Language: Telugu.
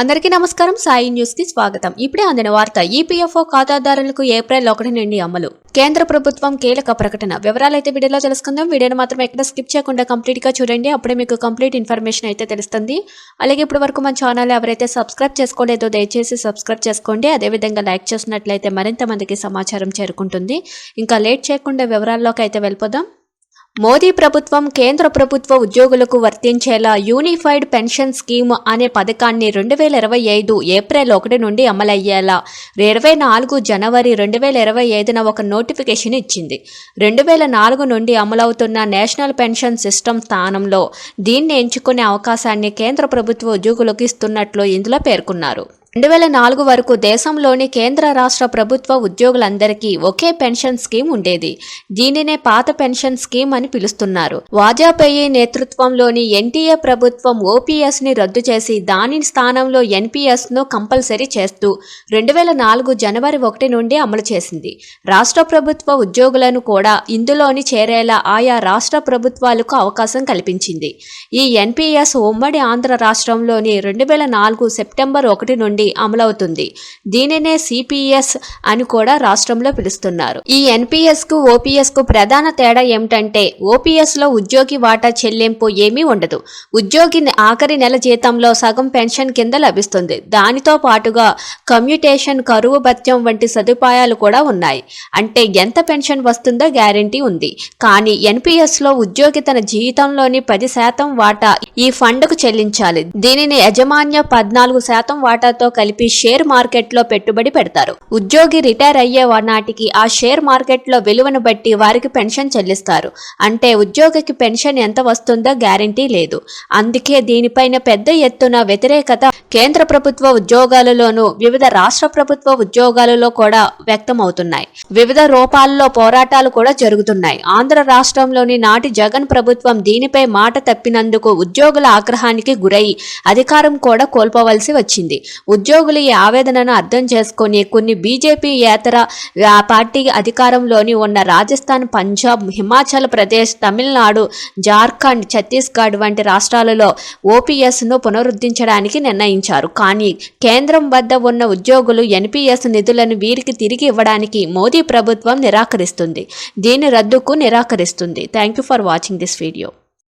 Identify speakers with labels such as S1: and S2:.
S1: అందరికీ నమస్కారం. సాయి న్యూస్కి స్వాగతం. ఇప్పుడే అందిన వార్త ఈపీఎఫ్ఓ ఖాతాదారులకు ఏప్రిల్ ఒకటి నుండి అమలు. కేంద్ర ప్రభుత్వం కీలక ప్రకటన. వివరాలైతే వీడియోలో తెలుసుకుందాం. వీడియోని మాత్రం ఎక్కడ స్కిప్ చేయకుండా కంప్లీట్గా చూడండి. అప్పుడే మీకు కంప్లీట్ ఇన్ఫర్మేషన్ అయితే తెలుస్తుంది. అలాగే ఇప్పటి వరకు మన ఛానల్ ఎవరైతే సబ్స్క్రైబ్ చేసుకోలేదో దయచేసి సబ్స్క్రైబ్ చేసుకోండి. అదేవిధంగా లైక్ చేసినట్లయితే మరింత మందికి సమాచారం చేరుకుంటుంది. ఇంకా లేట్ చేయకుండా వివరాల్లోకి అయితే వెళ్ళిపోదాం. మోదీ ప్రభుత్వం కేంద్ర ప్రభుత్వ ఉద్యోగులకు వర్తించేలా యూనిఫైడ్ పెన్షన్ స్కీమ్ అనే పథకాన్ని రెండు వేల ఇరవై ఐదు ఏప్రిల్ ఒకటి నుండి అమలయ్యేలా ఇరవై నాలుగు జనవరి రెండు వేల ఇరవై ఐదున ఒక నోటిఫికేషన్ ఇచ్చింది. రెండు వేల నాలుగు నుండి అమలవుతున్న నేషనల్ పెన్షన్ సిస్టమ్ స్థానంలో దీన్ని ఎంచుకునే అవకాశాన్ని కేంద్ర ప్రభుత్వ ఉద్యోగులకు ఇస్తున్నట్లు ఇందులో పేర్కొన్నారు. రెండు వేల నాలుగు వరకు దేశంలోని కేంద్ర రాష్ట్ర ప్రభుత్వ ఉద్యోగులందరికీ ఒకే పెన్షన్ స్కీమ్ ఉండేది. దీనినే పాత పెన్షన్ స్కీమ్ అని పిలుస్తున్నారు. వాజపేయి నేతృత్వంలోని ఎన్టీఏ ప్రభుత్వం ఓపీఎస్ని రద్దు చేసి దాని స్థానంలో ఎన్పీఎస్ను కంపల్సరీ చేస్తూ రెండు వేల నాలుగు జనవరి ఒకటి నుండి అమలు చేసింది. రాష్ట్ర ప్రభుత్వ ఉద్యోగులను కూడా ఇందులోని చేరేలా ఆయా రాష్ట్ర ప్రభుత్వాలకు అవకాశం కల్పించింది. ఈ ఎన్పీఎస్ ఉమ్మడి ఆంధ్ర రాష్ట్రంలోని రెండు వేల నాలుగు సెప్టెంబర్ ఒకటి నుండి అమలవుతుంది. దీనినే సిపిఎస్ అని కూడా రాష్ట్రంలో పిలుస్తున్నారు. ఈ ఎన్పిఎస్కు ఓపీఎస్కు ప్రధాన తేడా ఏమిటంటే ఓపీఎస్లో ఉద్యోగి వాటా చెల్లింపు ఏమీ ఉండదు. ఉద్యోగి ఆఖరి నెల జీతంలో సగం పెన్షన్ కింద లభిస్తుంది. దానితో పాటుగా కమ్యూటేషన్ కరువు భత్యం వంటి సదుపాయాలు కూడా ఉన్నాయి. అంటే ఎంత పెన్షన్ వస్తుందో గ్యారంటీ ఉంది. కానీ ఎన్పిఎస్లో ఉద్యోగి తన జీవితంలోని పది శాతం వాటా ఈ ఫండ్కు చెల్లించాలి. దీనిని యజమాన్య పద్నాలుగు శాతం వాటాతో కలిపి షేర్ మార్కెట్లో పెట్టుబడి పెడతారు. ఉద్యోగి రిటైర్ అయ్యే నాటికి ఆ షేర్ మార్కెట్లో విలువను బట్టి వారికి పెన్షన్ చెల్లిస్తారు. అంటే ఉద్యోగికి పెన్షన్ ఎంత వస్తుందో గ్యారంటీ లేదు. అందుకే దీనిపైన పెద్ద ఎత్తున వ్యతిరేకత కేంద్ర ప్రభుత్వ ఉద్యోగాలలోనూ వివిధ రాష్ట్ర ప్రభుత్వ ఉద్యోగాలలో కూడా వ్యక్తమవుతున్నాయి. వివిధ రూపాల్లో పోరాటాలు కూడా జరుగుతున్నాయి. ఆంధ్ర రాష్ట్రంలోని నాటి జగన్ ప్రభుత్వం దీనిపై మాట తప్పినందుకు ఉద్యోగుల ఆగ్రహానికి గురై అధికారం కూడా కోల్పోవలసి వచ్చింది. ఉద్యోగులు ఈ ఆవేదనను అర్థం చేసుకుని కొన్ని బీజేపీ ఏతర పార్టీ అధికారంలోని ఉన్న రాజస్థాన్ పంజాబ్ హిమాచల్ ప్రదేశ్ తమిళనాడు జార్ఖండ్ ఛత్తీస్గఢ్ వంటి రాష్ట్రాలలో ఓపీఎస్ను పునరుద్ధరించడానికి నిర్ణయించారు. కానీ కేంద్రం వద్ద ఉన్న ఉద్యోగులు ఎన్పీఎస్ నిధులను వీరికి తిరిగి ఇవ్వడానికి మోదీ ప్రభుత్వం నిరాకరిస్తుంది. దీని రద్దుకు నిరాకరిస్తుంది. Thank you for watching this video.